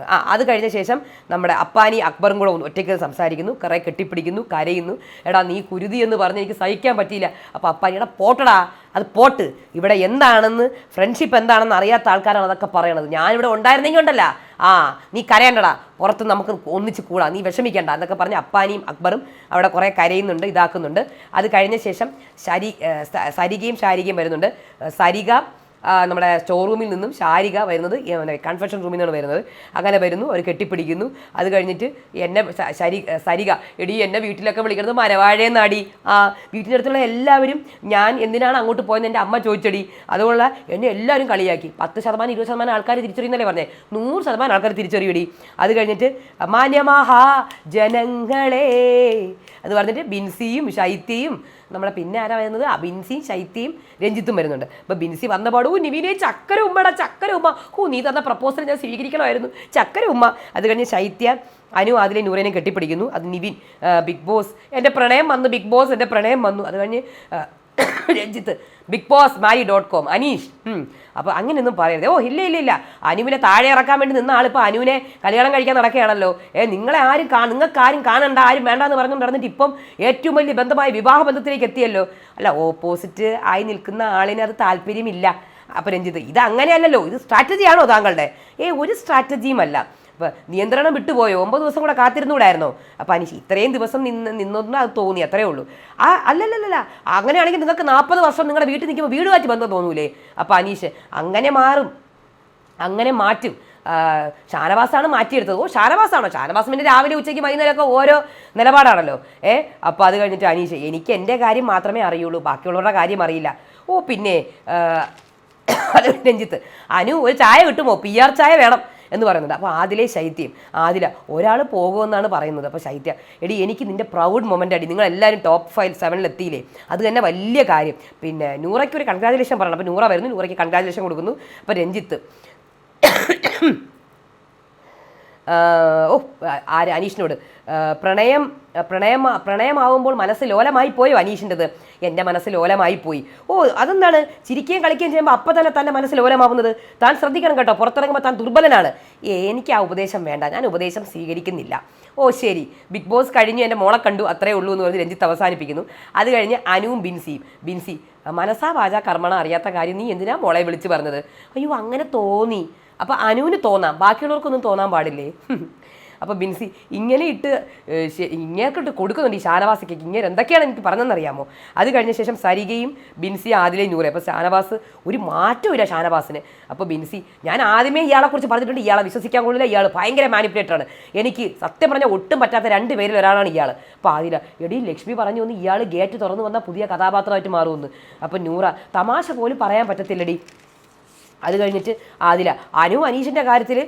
ആ അത് കഴിഞ്ഞ ശേഷം നമ്മുടെ അപ്പാനി അക്ബറും കൂടെ ഒന്ന് ഒറ്റയ്ക്ക് സംസാരിക്കുന്നു കുറേ കെട്ടിപ്പിടിക്കുന്നു കരയുന്നു. എടാ നീ കുരുതി എന്ന് പറഞ്ഞ് എനിക്ക് സഹിക്കാൻ പറ്റിയില്ല. അപ്പോൾ അപ്പാനി എടാ പോട്ടടാ അത് പോട്ട്. ഇവിടെ എന്താണെന്ന് ഫ്രണ്ട്ഷിപ്പ് എന്താണെന്ന് അറിയാത്ത ആൾക്കാരാണ് അതൊക്കെ പറയണത്. ഞാനിവിടെ ഉണ്ടായിരുന്നെങ്കിൽ ഉണ്ടല്ല. ആ നീ കരയണ്ടടാ. പുറത്ത് നമുക്ക് ഒന്നിച്ച് കൂടാ. നീ വിഷമിക്കണ്ട എന്നൊക്കെ പറഞ്ഞ് അപ്പാനിയും അക്ബറും അവിടെ കുറേ കരയുന്നുണ്ട് ഇതാക്കുന്നുണ്ട്. അത് കഴിഞ്ഞ ശേഷം ശരി സരികയും ശാരികയും വരുന്നുണ്ട്. സരിക നമ്മുടെ സ്റ്റോർ റൂമിൽ നിന്നും ശാരിക വരുന്നത് കൺഫെക്ഷൻ റൂമിൽ നിന്നാണ് വരുന്നത്. അങ്ങനെ വരുന്നു അവർ കെട്ടിപ്പിടിക്കുന്നു. അത് കഴിഞ്ഞിട്ട് എന്നെ ശരി സരിക എടി എന്നെ വീട്ടിലൊക്കെ വിളിക്കുന്നത് മരവാഴയെന്നാടി ആ വീട്ടിന്റെ അടുത്തുള്ള എല്ലാവരും ഞാൻ എന്തിനാണ് അങ്ങോട്ട് പോയെന്ന് എന്റെ അമ്മ ചോദിച്ചടി. അതുകൊണ്ട് എന്നെ എല്ലാവരും കളിയാക്കി. പത്ത് ശതമാനം ഇരുപത് ശതമാനം ആൾക്കാർ തിരിച്ചറിയുന്നല്ലേ പറഞ്ഞേ? നൂറ് ശതമാനം ആൾക്കാർ തിരിച്ചറിയടി. അത് കഴിഞ്ഞിട്ട് മാന്യമാഹാ ജനങ്ങളെ അത് പറഞ്ഞിട്ട് ബിൻസിയും ശൈത്യയും നമ്മളെ പിന്നെ ആരാ വരുന്നത്? അബിൻസിയും ബിൻസിയും ശൈത്യയും രഞ്ജിത്തും വരുന്നുണ്ട്. അപ്പോൾ ബിൻസി വന്ന പാടൂ നിവിനെ ചക്കര ഉമ്മടാ ചക്കര ഉമ്മ. ഹൂ നീ തന്ന പ്രപ്പോസൽ ഞാൻ സ്വീകരിക്കണമായിരുന്നു. ചക്കര ഉമ്മ. അത് കഴിഞ്ഞ് ശൈത്യ അനു അതിലെ നൂറേനെ കെട്ടിപ്പിടിക്കുന്നു. അത് നിവിൻ ബിഗ് ബോസ്. എന്റെ പ്രണയം വന്നു ബിഗ് ബോസ് എന്റെ പ്രണയം വന്നു. അത് കഴിഞ്ഞ് Ranjith Bigg Boss Maari dot com Aneesh അപ്പോൾ അങ്ങനെയൊന്നും പറയരുത്. ഓ ഇല്ല ഇല്ല ഇല്ല. അനുവിനെ താഴെ ഇറക്കാൻ വേണ്ടി നിന്ന ആളിപ്പോൾ അനുവിനെ കല്യാണം കഴിക്കാൻ നടക്കുകയാണല്ലോ. ഏ നിങ്ങളെ ആരും കാ നിങ്ങൾക്ക് ആരും കാണണ്ട ആരും വേണ്ട എന്ന് പറഞ്ഞുകൊണ്ട് നടന്നിട്ട് ഇപ്പം ഏറ്റവും വലിയ ബന്ധമായ വിവാഹ ബന്ധത്തിലേക്ക് എത്തിയല്ലോ. അല്ല ഓപ്പോസിറ്റ് ആയി നിൽക്കുന്ന ആളിന് അത് താല്പര്യമില്ല. അപ്പം രഞ്ജിത്ത് ഇത് അങ്ങനെയല്ലല്ലോ. ഇത് സ്ട്രാറ്റജിയാണോ താങ്കളുടെ? ഏ ഒരു സ്ട്രാറ്റജിയും അല്ല. അപ്പോൾ നിയന്ത്രണം വിട്ടുപോയോ? ഒമ്പത് ദിവസം കൂടെ കാത്തിരുന്നുകൂടായിരുന്നോ അപ്പോൾ അനീഷ് ഇത്രയും ദിവസം നിന്ന് നിന്നൊന്നും അത് തോന്നി അത്രേ ഉള്ളൂ. ആ അല്ലല്ലല്ല അങ്ങനെയാണെങ്കിൽ നിങ്ങൾക്ക് നാൽപ്പത് വർഷം നിങ്ങളുടെ വീട്ടിൽ നിൽക്കുമ്പോൾ വീടുമായിട്ട് ബന്ധം തോന്നൂലേ? അപ്പോൾ അനീഷ് അങ്ങനെ മാറും. അങ്ങനെ മാറ്റും. ഷാനവാസാണ് മാറ്റിയെടുത്തത്. ഓ ഷാനവാസാണോ? ഷാനവാസ് പിന്നെ രാവിലെ ഉച്ചയ്ക്ക് വൈകുന്നേരമൊക്കെ ഓരോ നിലപാടാണല്ലോ. ഏ അപ്പോൾ അത് കഴിഞ്ഞിട്ട് അനീഷ് എനിക്ക് എന്റെ കാര്യം മാത്രമേ അറിയുള്ളൂ. ബാക്കിയുള്ളവരുടെ കാര്യം അറിയില്ല. ഓ പിന്നെ [COUGHS] രഞ്ജിത്ത് അനു ഒരു ചായ കിട്ടുമോ? പി ആർ ചായ വേണം. എന്ന് പറയുന്നത് അപ്പോൾ ആദിലെ ശൈത്യം. ആദില ഒരാൾ പോകുമെന്നാണ് പറയുന്നത്. അപ്പോൾ ശൈത്യ എടി എനിക്ക് നിന്റെ പ്രൗഡ് മൊമെന്റ് അടി നിങ്ങളെല്ലാവരും ടോപ്പ് ഫൈവ് സെവനിലെത്തിയില്ലേ അത് തന്നെ വലിയ കാര്യം. പിന്നെ നൂറയ്ക്ക് ഒരു കൺഗ്രാജുലേഷൻ പറയണം. അപ്പോൾ നൂറ വരുന്നു നൂറയ്ക്ക് കൺഗ്രാജുലേഷൻ കൊടുക്കുന്നു. അപ്പോൾ രഞ്ജിത്ത് ഓ ആര്? അനീഷിനോട്. പ്രണയം പ്രണയം പ്രണയമാവുമ്പോൾ മനസ്സ് ലോലമായി പോയോ അനീഷിന്റെത്? എന്റെ മനസ്സ് ലോലമായി പോയി. ഓ അതെന്താണ്? ചിരിക്കുകയും കളിക്കുകയും ചെയ്യുമ്പോൾ അപ്പം തന്നെ തന്റെ മനസ്സ് ലോലമാവുന്നത്? താൻ ശ്രദ്ധിക്കണം കേട്ടോ. പുറത്തിറങ്ങുമ്പോൾ താൻ ദുർബലനാണ്. എനിക്ക് ആ ഉപദേശം വേണ്ട. ഞാൻ ഉപദേശം സ്വീകരിക്കുന്നില്ല. ഓ ശരി. ബിഗ് ബോസ് കഴിഞ്ഞു എന്റെ മോളെ കണ്ടു. അത്രേ ഉള്ളൂ എന്ന് പറഞ്ഞ് രഞ്ജിത്ത് അവസാനിപ്പിക്കുന്നു. അത് കഴിഞ്ഞ് അനുവും ബിൻസിയും. ബിൻസി മനസ്സാ വാച കർമ്മണ അറിയാത്ത കാര്യം നീ എന്തിനാ മോളെ വിളിച്ച് പറഞ്ഞത്? അയ്യോ അങ്ങനെ തോന്നി. അപ്പം അനുവിന് തോന്നാം. ബാക്കിയുള്ളവർക്കൊന്നും തോന്നാൻ പാടില്ലേ? അപ്പോൾ ബിൻസി ഇങ്ങനെ ഇട്ട് ഇങ്ങേക്കിട്ട് കൊടുക്കുന്നുണ്ട് ഈ ഷാനവാസിക്ക്. ഇങ്ങനെ എന്തൊക്കെയാണ് എനിക്ക് പറഞ്ഞതെന്നറിയാമോ? അത് കഴിഞ്ഞ ശേഷം സരികയും ബിൻസി ആദിലെ നൂറെ. അപ്പോൾ ഷാനവാസ് ഒരു മാറ്റമില്ല ഷാനവാസിന്. അപ്പോൾ ബിൻസി ഞാൻ ആദ്യമേ ഇയാളെക്കുറിച്ച് പറഞ്ഞിട്ടുണ്ട്. ഇയാളെ വിശ്വസിക്കാൻ കൊള്ളില്ല. ഇയാൾ ഭയങ്കര മാനിപ്പുലേറ്ററാണ് എനിക്ക് സത്യം പറഞ്ഞാൽ ഒട്ടും പറ്റാത്ത രണ്ട് പേരിൽ ഒരാളാണ് ഇയാൾ അപ്പോൾ ആദില എടീ ലക്ഷ്മി പറഞ്ഞു വന്ന് ഇയാൾ ഗേറ്റ് തുറന്നു വന്ന പുതിയ കഥാപാത്രമായിട്ട് മാറുമെന്ന്. അപ്പോൾ നൂറ തമാശ പോലും പറയാൻ പറ്റത്തില്ലടി. അത് കഴിഞ്ഞിട്ട് ആദില. അനു അനീഷിന്റെ കാര്യത്തിൽ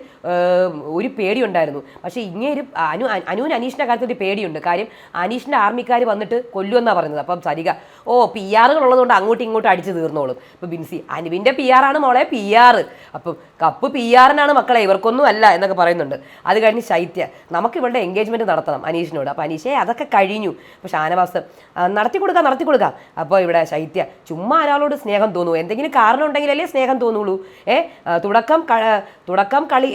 ഒരു പേടിയുണ്ടായിരുന്നു. പക്ഷേ ഇങ്ങേര് അനു അനുവിന് അനീഷിന്റെ കാര്യത്തിൽ ഒരു പേടിയുണ്ട്. കാര്യം അനീഷിന്റെ ആർമിക്കാർ വന്നിട്ട് കൊല്ലുമെന്നാണ് പറയുന്നത്. അപ്പം സരിക ഓ പി ആറുകൾ ഉള്ളതുകൊണ്ട് അങ്ങോട്ടും ഇങ്ങോട്ടും അടിച്ച് തീർന്നോളും. ഇപ്പം ബിൻസി അനുവിന്റെ പി ആറാണ് മോളെ പി ആറ് അപ്പം കപ്പ് പി ആറിനാണ് മക്കളെ ഇവർക്കൊന്നും അല്ല എന്നൊക്കെ പറയുന്നുണ്ട്. അത് കഴിഞ്ഞ് ശൈത്യ നമുക്ക് ഇവളുടെ എൻഗേജ്മെന്റ് നടത്തണം അനീഷിനോട്. അപ്പോൾ അനീഷേ അതൊക്കെ കഴിഞ്ഞു. അപ്പോൾ ഷാനവാസ് നടത്തി കൊടുക്കാം നടത്തി കൊടുക്കാം. അപ്പോൾ ഇവിടെ ശൈത്യ ചുമ്മാ ഒരാളോട് സ്നേഹം തോന്നുന്നു എന്തെങ്കിലും കാരണം ഉണ്ടെങ്കിലല്ലേ സ്നേഹം തോന്നുള്ളൂ. ഏ തുടക്കം തുടക്കം കളി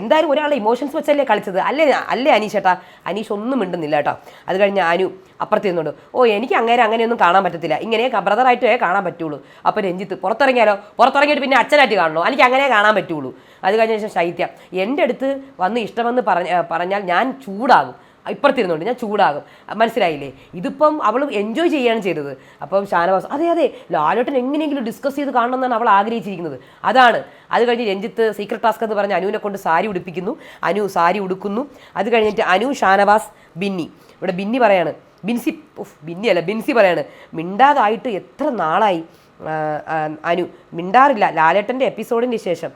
എന്തായാലും ഒരാളെ ഇമോഷൻസ് വെച്ചല്ലേ കളിച്ചത്? അല്ലേ അല്ലേ അനീഷ് ചേട്ടാ? അനീഷ് ഒന്നും മിണ്ടുന്നില്ല കേട്ടോ. അത് കഴിഞ്ഞ് അനു അപ്പുറത്ത് നിന്നുണ്ട് ഓ എനിക്ക് അങ്ങനെ അങ്ങനെയൊന്നും കാണാൻ പറ്റത്തില്ല. ഇങ്ങനെ ബ്രദറായിട്ടേ കാണാൻ പറ്റുള്ളൂ. അപ്പോൾ രഞ്ജിത്ത് പുറത്തിറങ്ങിയാലോ? പുറത്തിറങ്ങിയിട്ട് പിന്നെ അച്ഛനായിട്ട് കാണണോ? എനിക്ക് അങ്ങനെ കാണാൻ പറ്റുള്ളൂ. അത് കഴിഞ്ഞ ശേഷം ശൈത്യ എന്റെ അടുത്ത് വന്ന് ഇഷ്ടമെന്ന് പറഞ്ഞ പറഞ്ഞാൽ ഞാൻ ചൂടാകും. ഇപ്പുറത്തിരുന്നുണ്ട് ഞാൻ ചൂടാകും. മനസ്സിലായില്ലേ? ഇതിപ്പം അവൾ എൻജോയ് ചെയ്യുകയാണ് ചെയ്തത്. അപ്പം ഷാനവാസ് അതെ അതെ ലാലോട്ടൻ എങ്ങനെയെങ്കിലും ഡിസ്കസ് ചെയ്ത് കാണണമെന്നാണ് അവൾ ആഗ്രഹിച്ചിരിക്കുന്നത്. അതാണ്. അത് കഴിഞ്ഞ് രഞ്ജിത്ത് സീക്രട്ട് ടാസ്ക് എന്ന് പറഞ്ഞ് അനുവിനെ കൊണ്ട് സാരി ഉടുപ്പിക്കുന്നു. അനു സാരി ഉടുക്കുന്നു. അത് കഴിഞ്ഞിട്ട് അനു ഷാനവാസ് ബിന്നി. ഇവിടെ ബിന്നി പറയാണ്. ബിൻസി ബിന്നി അല്ല ബിൻസി പറയാണ്. മിണ്ടാതായിട്ട് എത്ര നാളായി? അനു മിണ്ടാറില്ല. ലാലേട്ടന്റെ എപ്പിസോഡിന് ശേഷം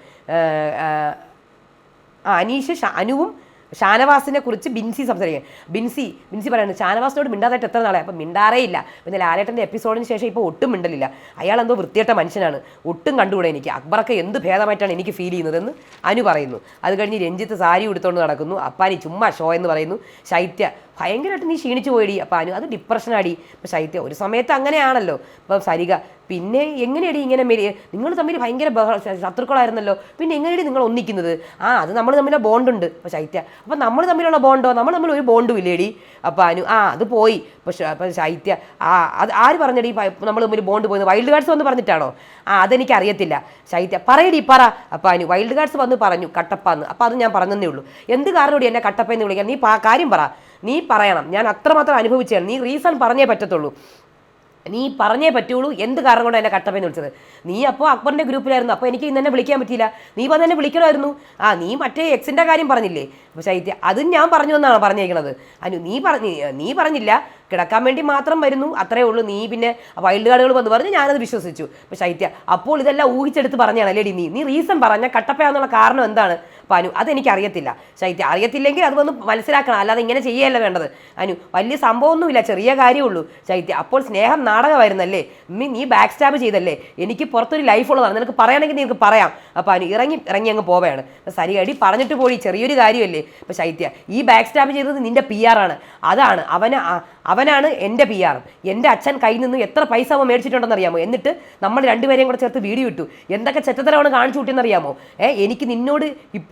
അനീഷ് അനുവും ഷാനവാസിനെ കുറിച്ച് ബിൻസി സംസാരിക്കുക ബിൻസി ബിൻസി പറയുന്നത് ഷാനവാസിനോട് മിണ്ടാതായിട്ട് എത്ര നാളെ അപ്പം മിണ്ടാറേ ഇല്ല. പിന്നെ ലാലേട്ടന്റെ എപ്പിസോഡിന് ശേഷം ഇപ്പോൾ ഒട്ടും മിണ്ടലില്ല. അയാൾ എന്തോ വൃത്തിയട്ട മനുഷ്യനാണ്. ഒട്ടും കണ്ടുകൂടെ എനിക്ക്. അക്ബറൊക്കെ എന്ത് ഭേദമായിട്ടാണ് എനിക്ക് ഫീൽ ചെയ്യുന്നതെന്ന് അനു പറയുന്നു. അത് കഴിഞ്ഞ് രഞ്ജിത്ത് സാരി ഉടുത്തുകൊണ്ട് നടക്കുന്നു. അപ്പാനി ചുമ്മാ ഷോ എന്ന് പറയുന്നു. ശൈത്യ ഭയങ്കരമായിട്ട് നീ ക്ഷീണിച്ചു പോയിടി. അപ്പം അനു അത് ഡിപ്രഷനാടി. ഇപ്പം ശൈത്യ ഒരു സമയത്ത് അങ്ങനെയാണല്ലോ. അപ്പം സരിക പിന്നെ എങ്ങനെയടി ഇങ്ങനെ മെരി നിങ്ങൾ തമ്മിൽ ഭയങ്കര ശത്രുക്കളായിരുന്നല്ലോ. പിന്നെ എങ്ങനെയടി നിങ്ങൾ ഒന്നിക്കുന്നത്? ആ അത് നമ്മൾ തമ്മിലെ ബോണ്ടുണ്ട് അപ്പോൾ ശൈത്യ. അപ്പം നമ്മൾ തമ്മിലുള്ള ബോണ്ടോ? നമ്മൾ തമ്മിൽ ഒരു ബോണ്ടും ഇല്ലേടി. അപ്പോൾ അനു ആ അത് പോയി. പക്ഷേ അപ്പം ശൈത്യ ആ അത് ആര് പറഞ്ഞടി? നമ്മൾ തമ്മിൽ ബോണ്ട് പോയത് വൈൽഡ് ഗാർഡ്സ് വന്ന് പറഞ്ഞിട്ടാണോ? ആ അതെനിക്ക് അറിയത്തില്ല. ശൈത്യ പറയടി പറ. അപ്പം അനു വൈൽഡ് ഗാർഡ്സ് വന്ന് പറഞ്ഞു കട്ടപ്പാന്ന്. അപ്പോൾ അത് ഞാൻ പറഞ്ഞതേ ഉള്ളൂ. എന്ത് കാരണോടി എന്നെ കട്ടപ്പ എന്ന് വിളിക്കാൻ? നീ കാര്യം പറ. നീ പറയണം. ഞാൻ അത്രമാത്രം അനുഭവിച്ചാണ് നീ റീസൺ പറഞ്ഞേ പറ്റത്തുള്ളൂ. നീ പറഞ്ഞേ പറ്റുള്ളൂ. എന്ത് കാരണം കൊണ്ട് എന്നെ കട്ടപ്പയെന്ന് വിളിച്ചത്? നീ അപ്പോൾ അക്ബറിന്റെ ഗ്രൂപ്പിലായിരുന്നു അപ്പോൾ എനിക്ക് ഇന്ന് തന്നെ വിളിക്കാൻ പറ്റിയില്ല. നീ വന്ന് എന്നെ വിളിക്കണമായിരുന്നു. ആ നീ മറ്റേ എക്സിന്റെ കാര്യം പറഞ്ഞില്ലേ? അപ്പോൾ ശൈത്യ അതും ഞാൻ പറഞ്ഞു എന്നാണ് പറഞ്ഞേക്കണത്. അനു നീ പറഞ്ഞ നീ പറഞ്ഞില്ല. കിടക്കാൻ വേണ്ടി മാത്രം വരുന്നു. അത്രേ ഉള്ളൂ. നീ പിന്നെ വൈൽഡ് കാർഡുകൾ വന്ന് പറഞ്ഞ് ഞാനത് വിശ്വസിച്ചു. അപ്പോൾ ശൈത്യ അപ്പോൾ ഇതെല്ലാം ഊഹിച്ചെടുത്ത് പറഞ്ഞാണ് അല്ലേടി നീ? നീ റീസൺ പറഞ്ഞ കട്ടപ്പയാന്നുള്ള കാരണം എന്താണ്? അപ്പോൾ അതെനിക്കറിയത്തില്ല. ശൈത്യ അറിയത്തില്ലെങ്കിൽ അത് വന്ന് മനസ്സിലാക്കണം. അല്ലാതെ ഇങ്ങനെ ചെയ്യല്ല വേണ്ടത്. അനു വലിയ സംഭവമൊന്നുമില്ല. ചെറിയ കാര്യമുള്ളൂ. ശൈത്യ അപ്പോൾ സ്നേഹം നാടകമായിരുന്നല്ലേ? നീ നീ ബാക്ക് സ്റ്റാബ് ചെയ്തല്ലേ? എനിക്ക് പുറത്തൊരു ലൈഫ് ഉള്ളതാണ് നിനക്ക് പറയണമെങ്കിൽ നിനക്ക് പറയാം. അപ്പോൾ അനു ഇറങ്ങി ഇറങ്ങി അങ്ങ് പോവുകയാണ്. അപ്പോൾ സരികടി പറഞ്ഞിട്ട് പോയി. ചെറിയൊരു കാര്യമല്ലേ? അപ്പോൾ ശൈത്യ ഈ ബാക്ക് സ്റ്റാബ് ചെയ്തത് നിന്റെ പി ആണ്. അതാണ് അവന് അവനാണ് എന്റെ പി ആർ എന്റെ അച്ഛൻ കയ്യിൽ നിന്ന് എത്ര പൈസ അവൻ മേടിച്ചിട്ടുണ്ടെന്ന് അറിയാമോ? എന്നിട്ട് നമ്മൾ രണ്ടുപേരെയും കൂടെ ചേർത്ത് വീഡിയോ ഇട്ടു. എന്തൊക്കെ ചെറ്റത്തരമാണ് കാണിച്ചു കൂട്ടിയെന്ന് അറിയാമോ? ഏ എനിക്ക് നിന്നോട്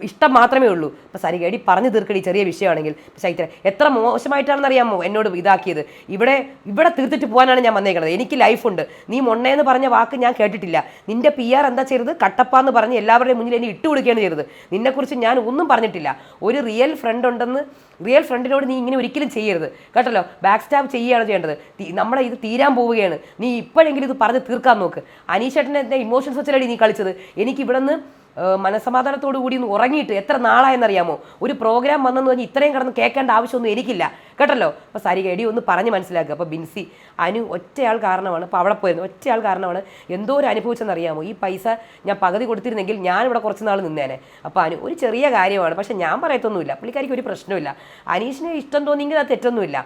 ഇഷ്ടം മാത്രമേ ഉള്ളൂ. അപ്പോൾ സരികേടി പറഞ്ഞു തീർക്കടി ചെറിയ വിഷയമാണെങ്കിൽ. ചൈത്ര എത്ര മോശമായിട്ടാണെന്നറിയാമോ എന്നോട് ഇതാക്കിയത്. ഇവിടെ ഇവിടെ തീർത്തിട്ട് പോകാനാണ് ഞാൻ വന്നേക്കുന്നത് എനിക്ക് ലൈഫുണ്ട് നീ മൊണ്ണയെന്ന് പറഞ്ഞ വാക്ക് ഞാൻ കേട്ടിട്ടില്ല. നിന്റെ പി ആർ എന്താ ചെയ്തത്? കട്ടപ്പ എന്ന് പറഞ്ഞ് എല്ലാവരുടെയും മുന്നിൽ എന്നെ ഇട്ട് കൊടുക്കുകയാണ് ചെയ്തത്. നിന്നെക്കുറിച്ച് ഞാൻ ഒന്നും പറഞ്ഞിട്ടില്ല. ഒരു റിയൽ ഫ്രണ്ട് ഉണ്ടെന്ന് റിയൽ ഫ്രണ്ടിനോട് നീ ഇങ്ങനെ ഒരിക്കലും ചെയ്യരുത്. കേട്ടല്ലോ? ബാക്ക് സ്റ്റാബ് ചെയ്യുകയാണ് ചെയ്യേണ്ടത്. നമ്മളെ ഇത് തീരാൻ പോവുകയാണ്. നീ ഇപ്പോഴെങ്കിലും ഇത് പറഞ്ഞ് തീർക്കാൻ നോക്ക്. അനീഷേട്ടനെ ഇമോഷൻസ് വെച്ചല്ലേ നീ കളിച്ചത്? എനിക്ക് ഇവിടെ നിന്ന് മനസമാധാനത്തോടു കൂടി ഒന്ന് ഉറങ്ങിയിട്ട് എത്ര നാളായെന്നറിയാമോ? ഒരു പ്രോഗ്രാം വന്നെന്ന് പറഞ്ഞ് ഇത്രയും കിടന്ന് കേൾക്കേണ്ട ആവശ്യമൊന്നും എനിക്കില്ല. കേട്ടല്ലോ? അപ്പോൾ സാരി എടി ഒന്ന് പറഞ്ഞ് മനസ്സിലാക്കുക അപ്പോൾ ബിൻസി അനു ഒറ്റയാൾ കാരണമാണ്. അപ്പോൾ അവിടെ പോയിരുന്നു. ഒറ്റയാൾ കാരണമാണ്. എന്തോ ഒരു അനുഭവിച്ചെന്നറിയാമോ? ഈ പൈസ ഞാൻ പകുതി കൊടുത്തിരുന്നെങ്കിൽ ഞാൻ ഇവിടെ കുറച്ച് നാൾ നിന്നേനെ. അപ്പോൾ അനു ഒരു ചെറിയ കാര്യമാണ്. പക്ഷേ ഞാൻ പറയത്തൊന്നുമില്ല. പുള്ളിക്കാരിക്ക് ഒരു പ്രശ്നമില്ല അനീഷിന് ഇഷ്ടം തോന്നിയെങ്കിൽ അത് തെറ്റൊന്നുമില്ല.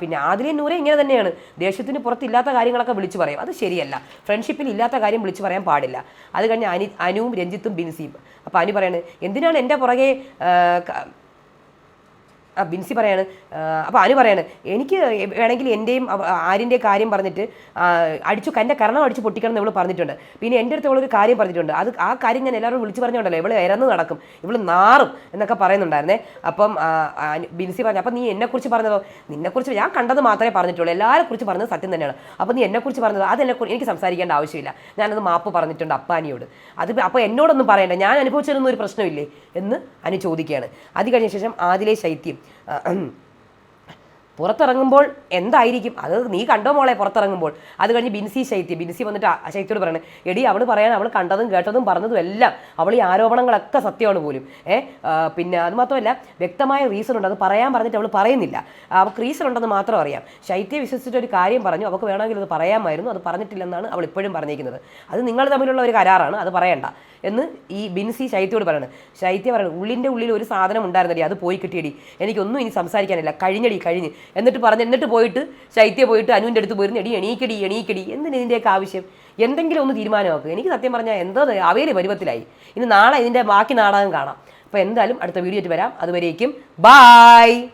പിന്നെ ആദിലെ നൂരെ ഇങ്ങനെ തന്നെയാണ്. ദേഷ്യത്തിന് പുറത്തില്ലാത്ത കാര്യങ്ങളൊക്കെ വിളിച്ചു പറയും. അത് ശരിയല്ല. ഫ്രണ്ട്ഷിപ്പിൽ ഇല്ലാത്ത കാര്യം വിളിച്ചു പറയാൻ പാടില്ല. അത് കഴിഞ്ഞ് അനി അനുവും രഞ്ജിത്തും ബിൻസിയും അപ്പോൾ അനു പറയുന്നത് എന്തിനാണ് എന്റെ പുറകെ ബിൻസി പറയാണ് അപ്പോൾ അനു പറയാണ് എനിക്ക് വേണമെങ്കിൽ എന്റെയും ആരിന്റെ കാര്യം പറഞ്ഞിട്ട് അടിച്ചു കന്റെ കരണം അടിച്ച് പൊട്ടിക്കണം എന്ന് ഇവൾ പറഞ്ഞിട്ടുണ്ട്. പിന്നെ എന്റെ അടുത്ത് ഇവളൊരു കാര്യം പറഞ്ഞിട്ടുണ്ട്. അത് ആ കാര്യം ഞാൻ എല്ലാവരും വിളിച്ചു പറഞ്ഞുകൊണ്ടല്ലോ ഇവൾ ഇരന്ന് നടക്കും ഇവൾ നാറും എന്നൊക്കെ പറയുന്നുണ്ടായിരുന്നേ. അപ്പം ബിൻസി പറഞ്ഞു അപ്പം നീ എന്നെക്കുറിച്ച് പറഞ്ഞതോ? നിന്നെക്കുറിച്ച് ഞാൻ കണ്ടത് മാത്രമേ പറഞ്ഞിട്ടുള്ളൂ എല്ലാവരെ കുറിച്ച് പറഞ്ഞത് സത്യം തന്നെയാണ്. അപ്പോൾ നീ എന്നെക്കുറിച്ച് പറഞ്ഞത്? അത് എന്നെ എനിക്ക് സംസാരിക്കേണ്ട ആവശ്യമില്ല. ഞാനത് മാപ്പ് പറഞ്ഞിട്ടുണ്ട് അപ്പാനിയോട്. അത് അപ്പോൾ എന്നോടൊന്നും പറയണ്ട. ഞാൻ അനുഭവിച്ചതൊന്നും ഒരു പ്രശ്നമില്ലേ? എന്ന് അനു ചോദിക്കുകയാണ്. അത് കഴിഞ്ഞ ശേഷം ആദിലെ ശൈത്യം പുറത്തിറങ്ങുമ്പോൾ എന്തായിരിക്കും? അത് നീ കണ്ടോ മോളെ പുറത്തിറങ്ങുമ്പോൾ? അത് കഴിഞ്ഞ് ബിൻസി ശൈത്യ ബിൻസി വന്നിട്ട് ശൈത്യോട് പറയണേ എടി അവൾ പറയാൻ അവൾ കണ്ടതും കേട്ടതും പറഞ്ഞതും എല്ലാം അവൾ ഈ ആരോപണങ്ങളൊക്കെ സത്യമാണ് പോലും. ഏ പിന്നെ അത് മാത്രമല്ല വ്യക്തമായ റീസൺ ഉണ്ട്. അത് പറയാൻ പറഞ്ഞിട്ട് അവൾ പറയുന്നില്ല. അവൾക്ക് റീസൺ ഉണ്ടെന്ന് മാത്രം അറിയാം. ശൈത്യ വിശ്വസിച്ചിട്ട് ഒരു കാര്യം പറഞ്ഞു. അവൾക്ക് വേണമെങ്കിൽ അത് പറയാമായിരുന്നു. അത് പറഞ്ഞിട്ടില്ലെന്നാണ് അവൾ ഇപ്പോഴും പറഞ്ഞിരിക്കുന്നത്. അത് നിങ്ങൾ തമ്മിലുള്ള ഒരു കരാറാണ്. അത് പറയണ്ട. എന്ന് ഈ ബിൻസി ശൈത്യോട് പറയണം ശൈത്യ പറയണം ഉള്ളിന്റെ ഉള്ളിൽ ഒരു സാധനം ഉണ്ടായിരുന്നടി അത് പോയി കിട്ടിയടി. എനിക്കൊന്നും ഇനി സംസാരിക്കാനില്ല. കഴിഞ്ഞടി കഴിഞ്ഞ്. എന്നിട്ട് പറഞ്ഞ് എന്നിട്ട് പോയിട്ട് ശൈത്യ പോയിട്ട് അനുവിന്റെ അടുത്ത് പോയിരുന്നു. എടി എണീക്കടി എണീക്കടി. എന്തിന് ഇതിന്റെയൊക്കെ ആവശ്യം? എന്തെങ്കിലും ഒന്ന് തീരുമാനമാക്കുക എനിക്ക് സത്യം പറഞ്ഞാൽ എന്തോ അവയിൽ പരുവത്തിലായി. ഇനി നാളെ ഇതിന്റെ ബാക്കി നാടകം കാണാം. അപ്പോൾ എന്തായാലും അടുത്ത വീഡിയോ ആയിട്ട് വരാം. അതുവരേക്കും ബായ്